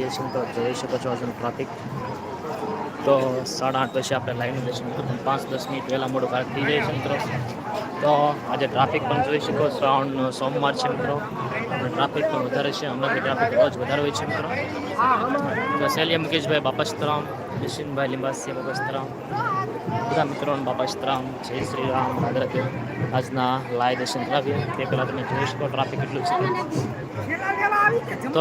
તો જોઈ શકો છો હજુ ટ્રાફિક તો સાડા આઠ પછી આપણે લાઈન જઈશું મિત્રો પાંચ દસ મિનિટ પહેલાં મોડું કાર થઈ જાય છે મિત્રો. તો આજે ટ્રાફિક પણ જોઈ શકો શ્રાવણ સોમવાર છે મિત્રો. અને ટ્રાફિક પણ વધારે છે. હમણાંથી ટ્રાફિક રોજ વધારે હોય છે મિત્રો. તો સેલિયા મુકેશભાઈ બાપસ્તરામ નિશિનભાઈ લિંબાસિયા બાપસ્તરામ બધા મિત્રોને બાપસ્તરામ જય શ્રી રામ રાધે આજના લાય દર્શન કરાવીએ. તે પહેલાં તમે જોઈ શકો ટ્રાફિક કેટલું છે. તો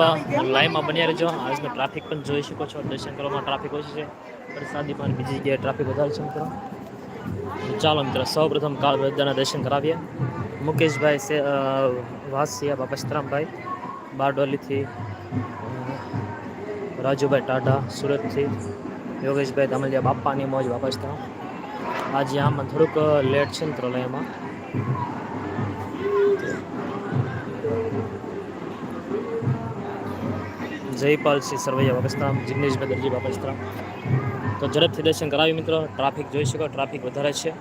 લાઈવમાં બન્યા રહેજો. આજનો ટ્રાફિક પણ જોઈ શકો છો. દર્શન કરવામાં ટ્રાફિક ઓછી છે. વરસાદીમાં બીજી જગ્યાએ ટ્રાફિક વધારે છે મિત્રો. ચાલો મિત્રો, સૌપ્રથમ કાળ બધાના દર્શન કરાવીએ. મુકેશભાઈ વાસિયા બાપસ્તરામભાઈ બારડોલીથી રાજુભાઈ ટાટા, સુરતથી, યોગેશભાઈ ધામલિયા બાપાની મોજ બાપસ્તરામ આજે આમાં થોડુંક લેટ છે મિત્રો એમાં જયપાલસિંહ સરવૈયા બાપસ્તરામ જિગ્નેશભાઈ દરજી બાપસ્તરામ. તો ઝડપથી દર્શન કરાવી મિત્રો, ટ્રાફિક જોઈ શકો, ટ્રાફિક વધારે છે.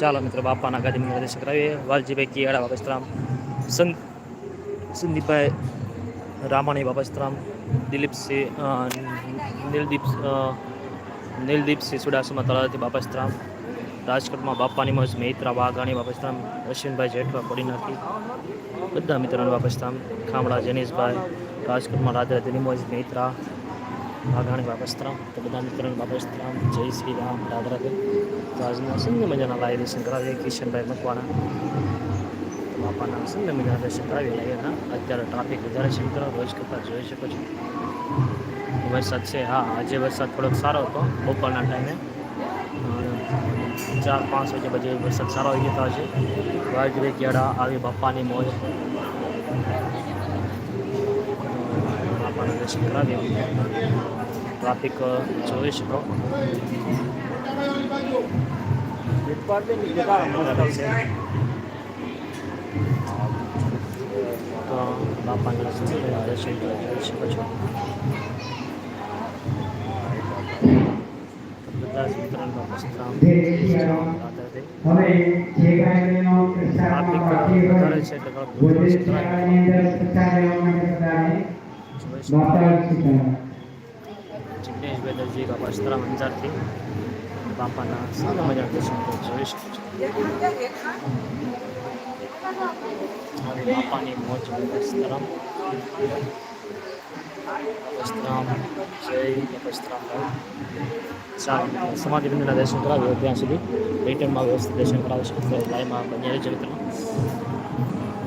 ચાલો મિત્રો, બાપાના ગાદી મંદિર દર્શન કરાવીએ. વાલજીભાઈ કિયાડા બાપસ્તરામ સંત સંદીપભાઈ રામાણી બાપસ્તરામ, દિલીપસિંહ નીલદીપ નીલદીપસિંહ સુડાસુમાં તળાવથી બાપસ્તરામ. રાજકોટમાં બાપાની મોજ, મૈત્રા, વાઘાણી બાપસ્તરામ અશ્વિનભાઈ જેઠવા કોડીનાથી બધા મિત્રોને વાપસતા ખામડા, જનીશભાઈ, રાજકોટમાં રાધા તેની મોજ, મૈત્રા, વાઘાણી બાપસ્ત્રામ તો બધા મિત્રોને વાપસ્તરામ જય શ્રી રામ રાધા રાધે તો આજના સુંદર મજાના લાઈ દર્શન કરાવીએ કિશનભાઈ મકવાણા. બાપાના સુંદર મજાના દર્શન કરાવી લઈએ અત્યારે ટ્રાફિક વધારે છે મિત્રો, રોજ કરતાં જોઈ શકો છો. વરસાદ છે, હા, આજે વરસાદ થોડોક સારો હતો, બપોરના ટાઈમે ચાર પાંચ વાગે બજે વરસાદ સારો આવી ગયો હતો આજે. વાજરે કેળા આવી બાપાની મોજ. બાપાના દર્શન કરાવીએ ટ્રાફિક જોઈ શકો તો બાપાના સુંદર દર્શન જોઈ શકો છો બધા જ મિત્રોનો પ્રસ્થાન રાધે હવે જે કાંઈ એનો ટ્રાફિક પ્રચારમાં બાકી વધારે હોય છે એટલે થોડોક પોલીસ દર્શન કરાવીએ. શાખાની અંદર પ્રચાર લેવા માટે બધાને જોઈ શકો વાતાવરણ સૂચના જિગ્નેશભાઈ દરજી બાપા સ્ત્રામ અંજારથી બાપાના સારા મજાના દર્શન જોઈ શકો છો બાપાની મોજ સીતારામ બાપા સીતારામ જય બાપા સીતારામ ચાલો સમાધિ મંદિરના દર્શન કરાવીએ ત્યાં સુધી રિટર્નમાં વ્યવસ્થિત દર્શન કરાવીશું લાઈમાં બન્યા રહેજો મિત્રો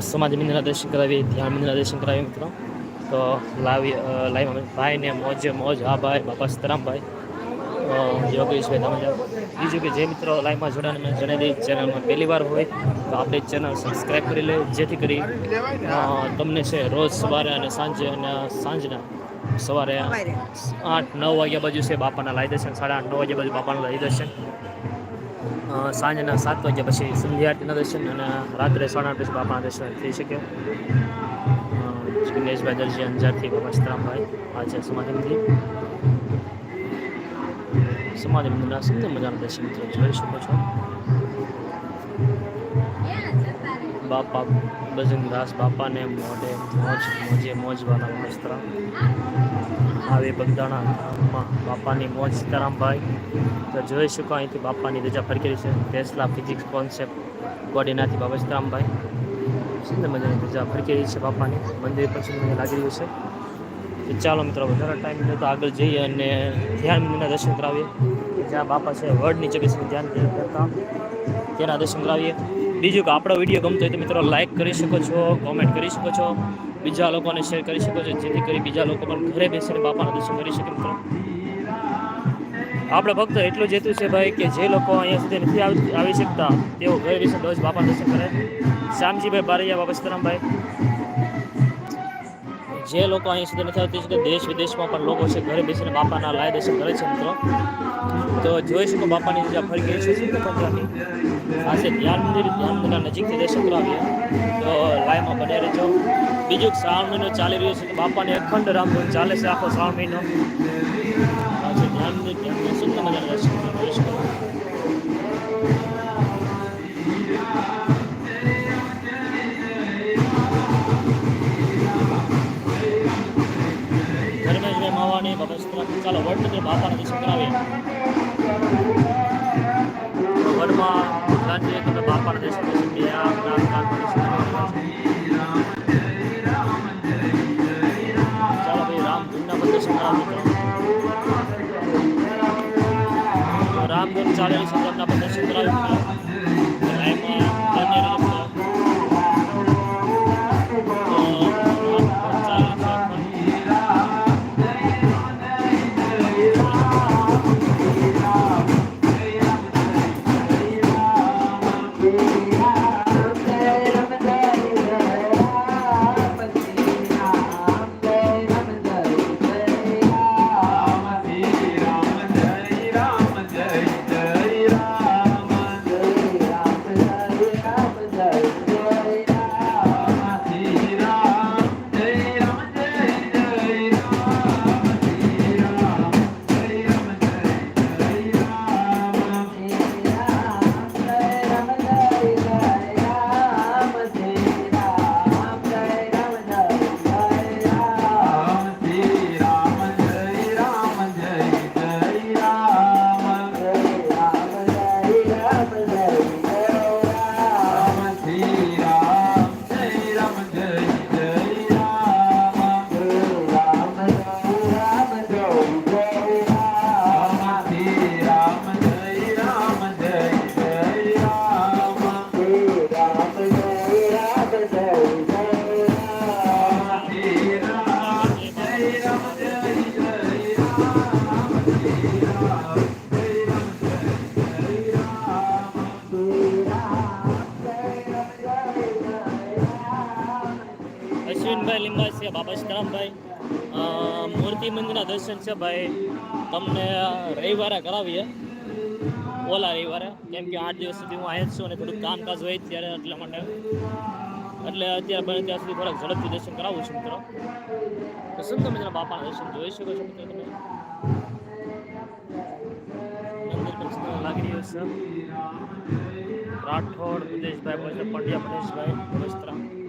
સમાધિ મંદિરના દર્શન કરાવીએ ધ્યાન મંદિરના દર્શન કરાવીએ મિત્રો તો લાવી લાઈમાં ભાઈને મોજે મોજ હા ભાઈ બાપા સીતારામભાઈ યોગેશભાઈ દામલિયા બીજું કે જે મિત્રો લાઈવમાં જોડાને મેં જણાવી દઈ ચેનલમાં પહેલી વાર હોય, તો આપણે ચેનલ સબસ્ક્રાઈબ કરી લે. જેથી કરી તમને છે રોજ સવારે અને સાંજે અને સાંજના સવારે આઠ, નવ વાગ્યા બાજુ છે બાપાના લાઈ દર્શન. સાડા આઠ, નવ વાગ્યા બાજુ બાપાના લાઈ દર્શન. સાંજના સાત વાગ્યા પછી સંધ્યા દર્શન અને રાત્રે સાડા આઠ પછી બાપાના દર્શન થઈ શકે. જિગ્નેશભાઈ દરજી અંજારથી બાબા સીતારામભાઈ આ છે સમાધિ મંદિરના સુંદર મજાના દર્શન મિત્રો જોઈ શકો છો. બાપા બજરંગદાસ બાપાને મોઢે મોજ, મોજે મોજવાના વસ્ત્ર આવે બગદાણા ગામમાં બાપાની મોજ સીતારામભાઈ તો જોઈ શકો અહીંથી બાપાની રજા ફરકેલી છે. ટેસ્લા ફિઝિક્સ કોન્સેપ્ટ કોર્ડિનાથી બાબા સીતારામભાઈ સુંદર મજાની રજા ફરકેલી છે બાપાની. મંદિર પર સુંદર લાગી રહ્યું છે. ચાલો મિત્રો, વધારે ટાઈમ મળે તો આગળ જઈએ અને ધ્યાન મંદિરના દર્શન કરાવીએ. જ્યાં બાપા છે વર્ડની જગ્યા બેસીને ધ્યાન કરતા. તેના દર્શન કરાવીએ. બીજું કે આપણો વીડિયો ગમતો હોય તો મિત્રો લાઇક કરી શકો છો કોમેન્ટ કરી શકો છો, બીજા લોકોને શેર કરી શકો છો, જેથી કરી બીજા લોકો પણ ઘરે બેસીને બાપાના દર્શન કરી શકે મિત્રો. આપણે ફક્ત એટલું જ હેતુ છે ભાઈ કે જે લોકો અહીંયા સુધી નથી આવી શકતા, તેઓ ઘરે બેસીને રોજ બાપાના દર્શન કરે. શ્યામજીભાઈ બારૈયા બાબા સીતારામભાઈ. જે લોકો અહીં સુધી નથી આવતી કે દેશ વિદેશમાં પણ લોકો છે, ઘરે બેસીને બાપાના લાય દર્શન કરે છે મિત્રો. તો જોઈ શકો બાપાની જગ્યા ફરી ગઈ છે સુંદર મજાની આ ધ્યાન મંદિર, ધ્યાન મંદિરના નજીકથી દર્શન કરાવીએ. તો લાઈમાં બને રહેજો. બીજું કે શ્રાવણ મહિનો ચાલી રહ્યો છે કે બાપાની અખંડ રામધૂન ચાલે છે આખો શ્રાવણ મહિનો. ધ્યાન મંદિર, ધ્યાન સુંદર મજાના દર્શન. કરી શકો ચાલો વડ મિત્રો બાપાના દર્શન કરાવીએ વડમાં સાંજે તમે બાપાના દર્શન આમ નામ નામ દર્શન કરવા ચાલો ભાઈ રામ ધૂનના પણ દર્શન કરાવો રામ ધૂન ચાલે સંદર્ભના પણ દર્શન અશ્વિનભાઈ લિંબાસિયા બાબા સીતારામભાઈ. અ, મૂર્તિ મંદિરના દર્શન છે ભાઈ. તમને રવિવારે કરાવીએ. ઓલા રવિવારે. કેમ કે આઠ દિવસ સુધી હું અહીંયા છું અને થોડુંક કામકાજ હોય ત્યારે એટલા માટે. એટલે અત્યારે બને ત્યાં સુધી થોડાક ઝડપથી દર્શન કરાવું છું મિત્રો. તો સુંદર તમારા બાપાના દર્શન જોઈ શકો છો મિત્રો તમે? મંદિર પણ સુંદર લાગી રહ્યું છે. રાઠોડ પ્રદેશભાઈ પંડ્યા પ્રદેશભાઈ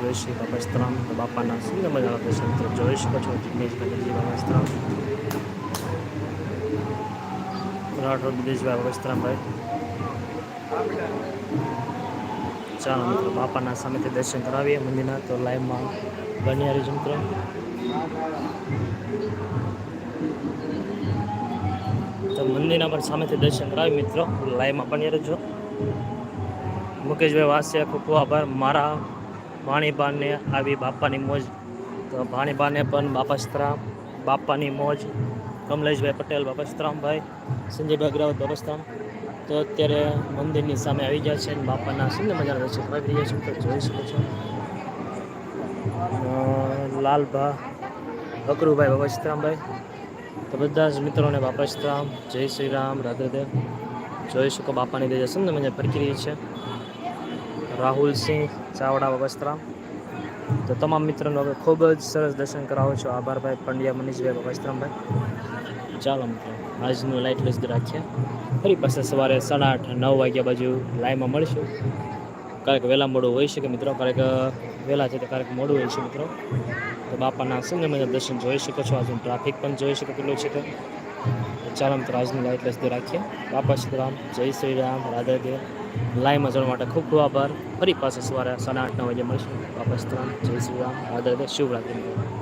જોઈ શકો છો બાબા સ્ત્રામ તો બાપાના સુંદર મજાના દર્શન તમે જોઈ શકો છો, જિગ્નેશભાઈ બાબા બાબાસ્ત્રામ રાઠોડ વિદેશભાઈ બાબાસ્ત્રામભાઈ ચાલો મિત્રો, બાપાના સામેથી દર્શન કરાવીએ મંદિરના, તો લાઈવમાં બન્યા રહીશું મિત્રો. તો મંદિરના પણ સામેથી દર્શન કરાવી મિત્રો. લાઈવમાં બની રહેજો મુકેશભાઈ વાસિયા, ખૂબ ખૂબ આભાર. મારા ભાણીબાને આવી બાપાની મોજ. તો ભાણીબાને પણ બાપાસ્ત્રામ બાપાની મોજ. કમલેશભાઈ પટેલ બાપાસ્ત્રામભાઈ સંજયભાઈ અગ્રાવત બાપાસ્ત્રામ તો અત્યારે મંદિરની સામે આવી ગયા છે અને બાપાના સુંદર મજાના દર્શન કરાવી રહ્યા છે. તો જોઈ શકો છો. લાલભા, અકરુભાઈ બાપાસ્તરામભાઈ તો બધા જ મિત્રોને બાપાસ્તરામ જય શ્રી રામ, રાધેદેવ. જોઈ શકો બાપાની દેજા સુંદર મજા ફરકી રહી છે. રાહુલ સિંહ, ચાવડા વસ્ત્રામ તો તમામ મિત્રોનો હવે ખૂબ જ સરસ દર્શન કરાવો છો. આભારભાઈ પંડ્યા, મનીષભાઈ વસ્ત્રામભાઈ ચાલો મિત્રો, આજનું લાઇટ લિસ્ટ રાખીએ. ફરી પાછા સવારે સાડા આઠ, નવ વાગ્યા બાજુ લાઈવમાં મળીશું. ક્યારેક વહેલા મોડું હોઈ શકે મિત્રો ક્યારેક વહેલા છે તો કે મોડું હોય છે મિત્રો. તો બાપાના મજા દર્શન જોઈ શકો છો. આજનું ટ્રાફિક પણ જોઈ શકો કેટલું છે તો. ચાલો મિત્રો, આજનું લાઇટ લસ રાખીએ. બાપા શ્રીરામ જય શ્રી રામ રાધાદેવ લાઈમાં જવા માટે ખૂબ ખૂબ આભાર. ફરી પાછા સવારે સાડા આઠ નવ વાગે મળીશું. બાપા શ્રીરામ જય શ્રી રામ રાધાદેવ દેવ મિત્રો